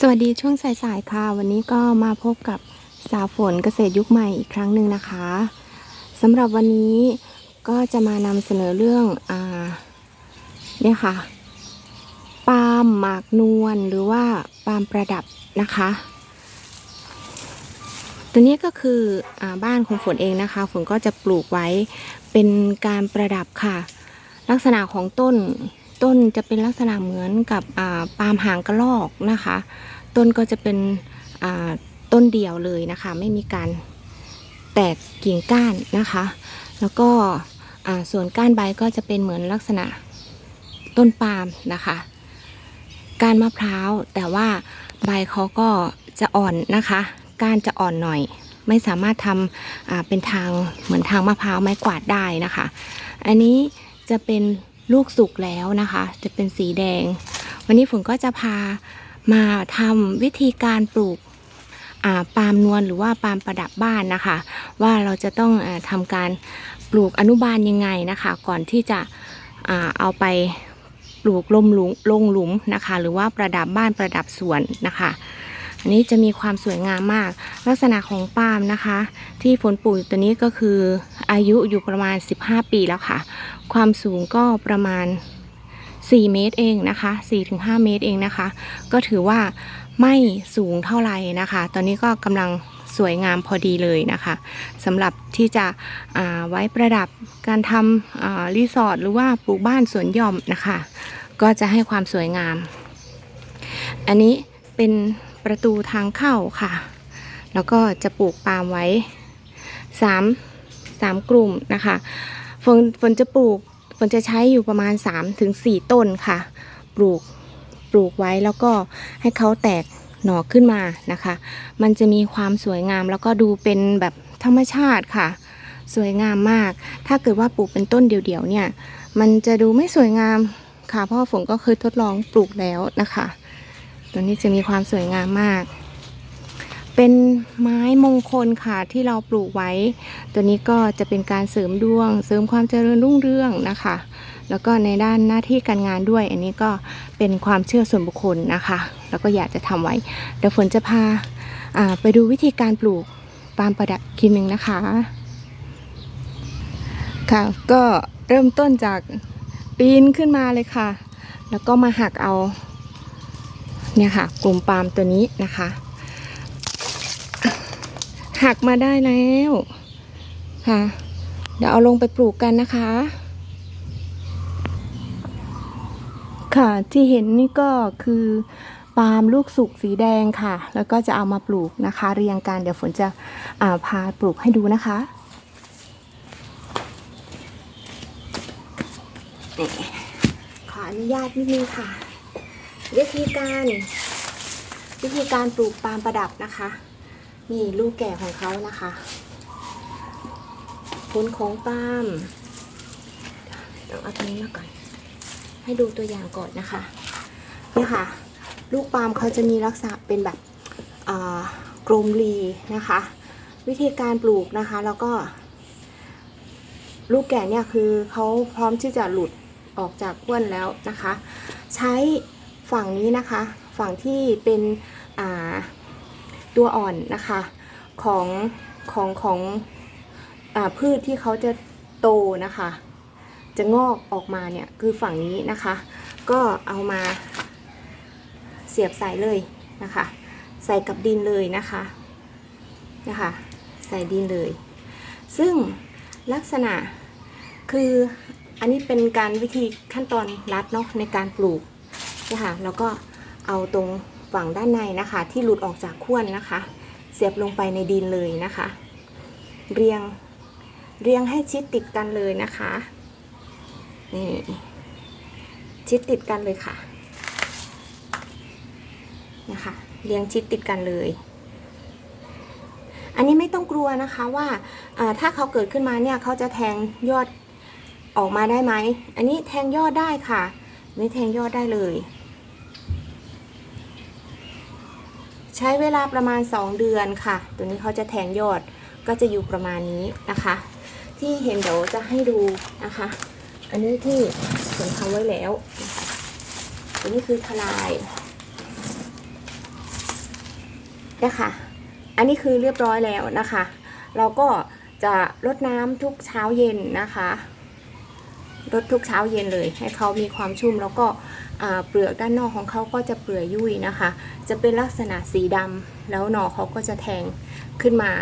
สวัสดีช่วงสายๆค่ะ วันนี้ก็มาพบกับสาวฝนเกษตรยุคใหม่อีกครั้งหนึ่งนะคะสำหรับวันนี้ก็จะมานำเสนอเรื่องอ่าเนี่ยค่ะปาล์มหมากนวลหรือว่าปาล์มประดับนะคะ ตัวนี้ก็คืออบ้านของฝนเองนะคะ ฝนก็จะปลูกไว้เป็นการประดับค่ะ ลักษณะของต้น ต้นจะเป็นลักษณะเหมือนกับปาล์มหางกระรอกนะคะ ต้นก็จะเป็นต้นเดียวเลยนะคะ ไม่มีการแตกกิ่งก้านนะคะ แล้วก็ส่วนก้านใบก็จะเป็นเหมือนลักษณะต้นปาล์มนะคะก้านมะพร้าวแต่ว่าใบเขาก็จะอ่อนนะคะก้านจะอ่อนหน่อย ไม่สามารถทำเป็นทางเหมือนทางมะพร้าวไม้กวาดได้นะคะ อันนี้จะเป็น ลูกสุกแล้วนะคะ จะเป็นสีแดง วันนี้ฝนก็จะพามาทำวิธีการปลูกาปาล์มนวลหรือว่าปาล์มประดับบ้านนะคะ ว่าเราจะต้องอทำการปลูกอนุบาลยังไงนะคะ ก่อนที่จะอเอาไปปลูกลมหลุมลงหลุมนะคะ หรือว่าประดับบ้านประดับสวนนะคะ อันนี้จะมีความสวยงามมาก ลักษณะของปาล์มนะคะ ที่ฝนปลูกตัวนี้ก็คืออายุอยู่ประมาณ 15 ปีแล้วค่ะ ความสูงก็ประมาณ 4 เมตรเองนะคะ 4-5 เมตรเองนะคะ ก็ถือว่าไม่สูงเท่าไหร่นะคะ ตอนนี้ก็กำลังสวยงามพอดีเลยนะคะสำหรับที่จะไว้ประดับการทำรีสอร์ทหรือว่าปลูกบ้านสวนหย่อมนะคะ ก็จะให้ความสวยงาม อันนี้เป็นประตูทางเข้าค่ะ แล้วก็จะปลูกปาล์มไว้สามสามกลุ่มนะคะ ฝนฝนจะปลูกฝนจะใช้อยู่ประมาณ3ถึง4ต้นค่ะ ปลูกปลูกไว้แล้วก็ให้เขาแตกหน่อขึ้นมานะคะ มันจะมีความสวยงามแล้วก็ดูเป็นแบบธรรมชาติค่ะ สวยงามมาก ถ้าเกิดว่าปลูกเป็นต้นเดี่ยวๆเนี่ย มันจะดูไม่สวยงามค่ะ เพราะว่าฝนก็เคยทดลองปลูกแล้วนะคะ ตัวนี้จะมีความสวยงามมาก เป็นไม้มงคลค่ะที่เราปลูกไว้ ตัวนี้ก็จะเป็นการเสริมดวง เสริมความเจริญรุ่งเรืองนะคะ แล้วก็ในด้านหน้าที่การงานด้วย อันนี้ก็เป็นความเชื่อส่วนบุคคลนะคะ แล้วก็อยากจะทำไว้ เดี๋ยวฝนจะพาาไปดูวิธีการปลูกปาล์มประดับอีกทีหนึ่งนะคะ ค่ะ ก็เริ่มต้นจากปีนขึ้นมาเลยค่ะ แล้วก็มาหักเอาเนี่ยค่ะกลุ่มปาล์มตัวนี้นะคะ หักมาได้แล้วค่ะ เดี๋ยวเอาลงไปปลูกกันนะคะ ค่ะที่เห็นนี่ก็คือปาล์มลูกสุกสีแดงค่ะ แล้วก็จะเอามาปลูกนะคะ เรียงกันเดี๋ยวฝนจะาพาปลูกให้ดูนะคะขออนุญาตนิดนึงค่ะ วิธีการวิธีการปลูกปาล์มประดับนะคะ นี่ลูกแก่ของเขานะคะผลของปามต้องเอาตัวนี้มาก่อน ให้ดูตัวอย่างก่อนนะคะเนี่ยค่ะ ลูกปาล์มเขาจะมีลักษณะเป็นแบบกลมรีนะคะ วิธีการปลูกนะคะแล้วก็ ลูกแก่เนี่ยคือเขาพร้อมที่จะหลุดออกจากก้วนแล้วนะคะ ใช้ฝั่งนี้นะคะ ฝั่งที่เป็นอ่า ตัวอ่อนนะคะของของของอพืชที่เขาจะโตนะคะ จะงอกออกมาเนี่ยคือฝั่งนี้นะคะ ก็เอามาเสียบใส่เลยนะคะ ใส่กับดินเลยนะคะนะคะใส่ดินเลย ซึ่งลักษณะคืออันนี้เป็นการวิธีขั้นตอนรัดเนาะในการปลูกนะคะแล้วก็เอาตรง ฝั่งด้านในนะคะ ที่หลุดออกจากขั้วนะคะ เสียบลงไปในดินเลยนะคะ เรียงเรียงให้ชิดติดกันเลยนะคะนี่ชิดติดกันเลยค่ะนะคะเรียงชิดติดกันเลยอันนี้ไม่ต้องกลัวนะคะว่าถ้าเขาเกิดขึ้นมาเนี่ยเขาจะแทงยอดออกมาได้ไหม อันนี้แทงยอดได้ค่ะนี่แทงยอดได้เลย ใช้เวลาประมาณ 2 เดือนค่ะ ตัวนี้เขาจะแทงยอดก็จะอยู่ประมาณนี้นะคะ ที่เห็นเดี๋ยวจะให้ดูนะคะ อันนี้ที่ผมทำไว้แล้วตัวนี้คือทลายนะคะอันนี้คือเรียบร้อยแล้วนะคะ เราก็จะรดน้ำทุกเช้าเย็นนะคะรดทุกเช้าเย็นเลย ให้เขามีความชุ่มแล้วก็ เปลือกด้านนอกของเขาก็จะเปลือยยุ่ยนะคะ จะเป็นลักษณะสีดำแล้วหน่อเขาก็จะแทงขึ้นมา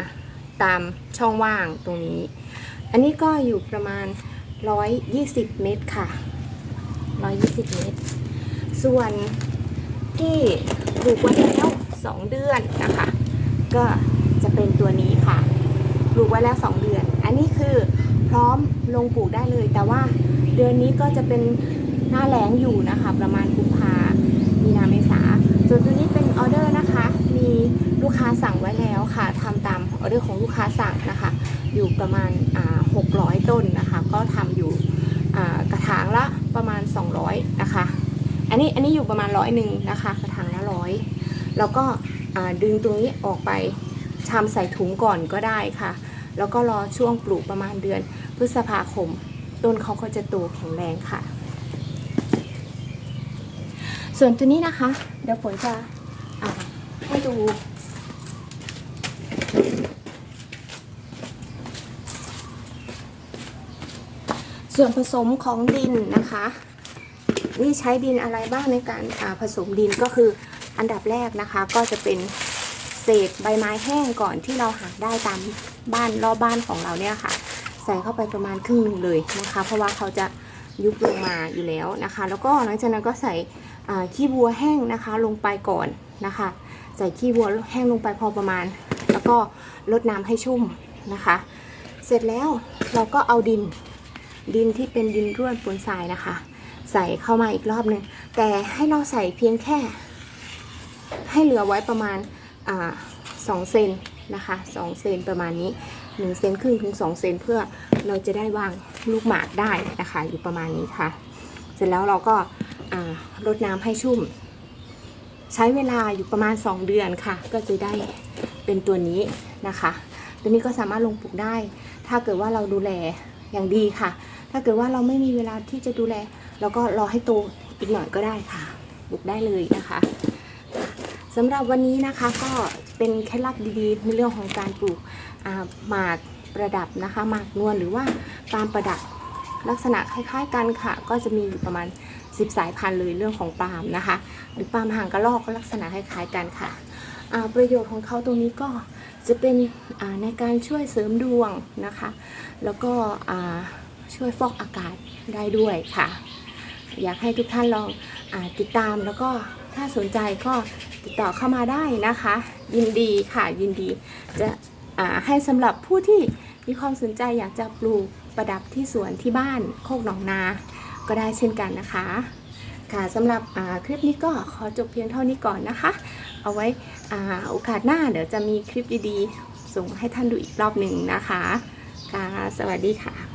ตามช่องว่างตรงนี้ อันนี้ก็อยู่ประมาณ 120 เมตรค่ะ 120 เมตร ส่วนที่ปลูกไว้แล้ว2เดือนนะคะ ก็จะเป็นตัวนี้ค่ะ ปลูกไว้แล้ว 2 เดือน อันนี้คือพร้อมลงปลูกได้เลย แต่ว่าเดือนนี้ก็จะเป็น หน้าแล้งอยู่นะคะ ประมาณกุมภามีนาเมษาส่วนตัวนี้เป็นออเดอร์นะคะ มีลูกค้าสั่งไว้แล้วค่ะทำตามออเดอร์ของลูกค้าสั่งนะคะ อยู่ประมาณอ่า600ต้นนะคะ ก็ทำอยู่อ่ากระถางละประมาณ 200นะคะ อันนี้อันนี้อยู่ประมาณร้อยหนึ่งนะคะ กระถางละร้อยแล้วก็ดึงตรงนี้ออกไปทำใส่ถุงก่อนก็ได้ค่ะ แล้วก็รอช่วงปลูกประมาณเดือนพฤษภาคม ต้นเขาก็จะโตแข็งแรงค่ะ ส่วนตัวนี้นะคะ เดี๋ยวฝนจะให้ดู ส่วนผสมของดินนะคะ นี่ใช้ดินอะไรบ้างในการผสมดินก็คืออันดับแรกนะคะก็จะเป็นเศษใบไม้แห้งก่อนที่เราหาได้ตามบ้านรอบบ้านของเราเนี่ยค่ะ ใส่เข้าไปประมาณครึ่งหนึ่งเลยนะคะ เพราะว่าเขาจะยุบลงมาอยู่แล้วนะคะ แล้วก็หลังจากนั้นก็ใส่ ขี้วัวแห้งนะคะลงไปก่อนนะคะ ใส่ขี้วัวแห้งลงไปพอประมาณ แล้วก็ลดน้ำให้ชุ่มนะคะ เสร็จแล้วเราก็เอาดินดินที่เป็นดินร่วนปูนทรายนะคะ ใส่เข้ามาอีกรอบหนึ่งแต่ให้เราใส่เพียงแค่ ให้เหลือไว้ประมาณสองเซนนะคะสองเซนประมาณนี้หนึ่งเซนครึ่งถึงสองเซนเพื่อเราจะได้วางลูกหมากได้นะคะ อยู่ประมาณนี้ค่ะ เสร็จแล้วเราก็รดน้ำให้ชุ่ม ใช้เวลาอยู่ประมาณ 2 เดือนค่ะ ก็จะได้เป็นตัวนี้นะคะ ตัวนี้ก็สามารถลงปลูกได้ ถ้าเกิดว่าเราดูแลอย่างดีค่ะ ถ้าเกิดว่าเราไม่มีเวลาที่จะดูแลเราก็รอให้โตอีกหน่อยก็ได้ค่ะปลูกได้เลยนะคะสำหรับวันนี้นะคะก็เป็นเคล็ดลับดีๆ ในเรื่องของการปลูกหมากประดับนะคะหมากนวลหรือว่าปาล์มประดับ ลักษณะคล้ายๆกันค่ะ ก็จะมีอยู่ประมาณ 10 สายพันธุ์เลยเรื่องของปาล์มนะคะหรือปาล์มหางกระรอกก็ลักษณะคล้ายๆกันค่ะประโยชน์ของเขาตรงนี้ก็จะเป็นในการช่วยเสริมดวงนะคะ แล้วก็ช่วยฟอกอากาศได้ด้วยค่ะ อยากให้ทุกท่านลองอติดตามแล้วก็ถ้าสนใจก็ติดต่อเข้ามาได้นะคะ ยินดีค่ะยินดีจะให้สำหรับผู้ที่มีความสนใจอยากจะปลูก ประดับที่สวนที่บ้านโคกหนองนา ก็ได้เช่นกันนะคะ ค่ะสำหรับคลิปนี้ก็ขอจบเพียงเท่านี้ก่อนนะคะ เอาไว้อาโอกาสหน้าเดี๋ยวจะมีคลิปดีๆ ส่งให้ท่านดูอีกรอบหนึ่งนะคะค่ะสวัสดีค่ะ